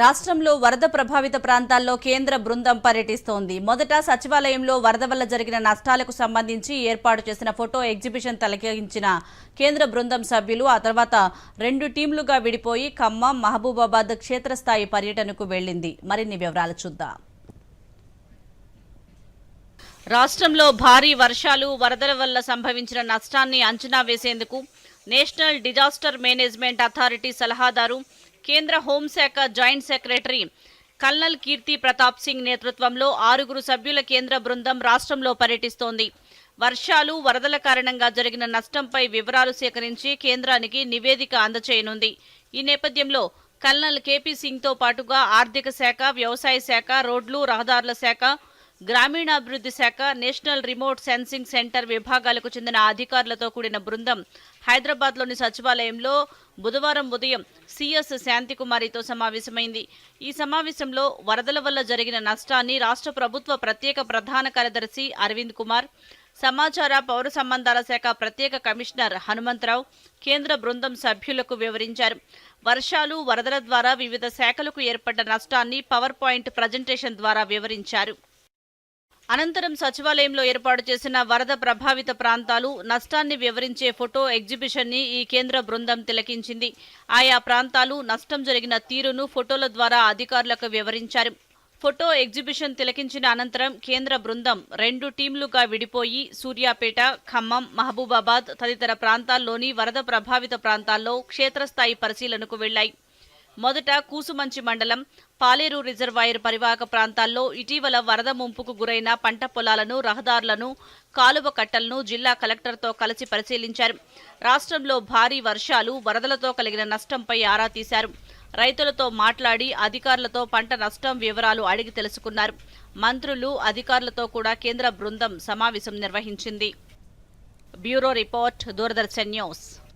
రాష్ట్రంలో వరద ప్రభావిత ప్రాంతాల్లో కేంద్ర బృందం పర్యటిస్తోంది. మొదట సచివాలయంలో వరద వల్ల జరిగిన నష్టాలకు సంబంధించి ఏర్పాటు చేసిన ఫోటో ఎగ్జిబిషన్ తొలగించిన కేంద్ర బృందం సభ్యులు ఆ తర్వాత రెండు టీంలుగా విడిపోయి ఖమ్మం మహబూబాబాద్ క్షేత్రస్థాయి పర్యటనకు వెళ్ళింది మరిన్ని వివరాలు చూద్దాం. రాష్ట్రంలో భారీ వర్షాలు వరదల వల్ల సంభవించిన నష్టాన్ని అంచనా వేసేందుకు నేషనల్ డిజాస్టర్ మేనేజ్మెంట్ అథారిటీ సలహాదారు కేంద్ర హోంశాఖ joint secretary colonel Kirti Pratap Singh నేతృత్వంలో ఆరుగురు సభ్యుల కేంద్ర బృందం రాష్ట్రంలో పర్యటిస్తోంది. వర్షాలు వరదల కారణంగా జరిగిన నష్టంపై వివరాలు సేకరించి కేంద్రానికి నివేదిక అందచేయనుంది. ఈ నేపథ్యంలో కల్నల్ కేపీ సింగ్తో పాటుగా ఆర్థిక శాఖ వ్యవసాయ శాఖ రోడ్లు రహదారుల శాఖ గ్రామీణాభివృద్ధి శాఖ నేషనల్ రిమోట్ సెన్సింగ్ సెంటర్ విభాగాలకు చెందిన అధికారులతో కూడిన బృందం హైదరాబాద్లోని సచివాలయంలో బుధవారం ఉదయం సిఎస్ శాంతికుమారితో సమావేశమైంది. ఈ సమావేశంలో వరదల వల్ల జరిగిన నష్టాన్ని రాష్ట్ర ప్రభుత్వ ప్రత్యేక ప్రధాన కార్యదర్శి అరవింద్ కుమార్ సమాచార పౌర సంబంధాల శాఖ ప్రత్యేక కమిషనర్ హనుమంతరావు కేంద్ర బృందం సభ్యులకు వివరించారు. వర్షాలు వరదల ద్వారా వివిధ శాఖలకు ఏర్పడ్డ నష్టాన్ని పవర్ పాయింట్ ప్రజెంటేషన్ ద్వారా వివరించారు. అనంతరం సచివాలయంలో ఏర్పాటు చేసిన వరద ప్రభావిత ప్రాంతాలు నష్టాన్ని వివరించే ఫోటో ఎగ్జిబిషన్ని ఈ కేంద్ర బృందం తిలకించింది. ఆయా ప్రాంతాలు నష్టం జరిగిన తీరును ఫోటోల ద్వారా అధికారులకు వివరించారు. ఫోటో ఎగ్జిబిషన్ తిలకించిన అనంతరం కేంద్ర బృందం రెండు టీంలుగా విడిపోయి సూర్యాపేట ఖమ్మం మహబూబాబాద్ తదితర ప్రాంతాల్లోని వరద ప్రభావిత ప్రాంతాల్లో క్షేత్రస్థాయి పరిశీలనకు వెళ్ళాయి మొదట కూసుమంచి మండలం పాలేరు రిజర్వాయర్ పరివాహక ప్రాంతాల్లో ఇటీవల వరద ముంపుకు గురైన పంట పొలాలను రహదారులను కాలువ కట్టలను జిల్లా కలెక్టర్తో కలిసి పరిశీలించారు. రాష్ట్రంలో భారీ వర్షాలు వరదలతో కలిగిన నష్టంపై ఆరా తీశారు. రైతులతో మాట్లాడి అధికారులతో పంట నష్టం వివరాలు అడిగి తెలుసుకున్నారు. మంత్రులు అధికారులతో కూడా కేంద్ర బృందం సమావేశం నిర్వహించింది. Bureau report Doordarshan news.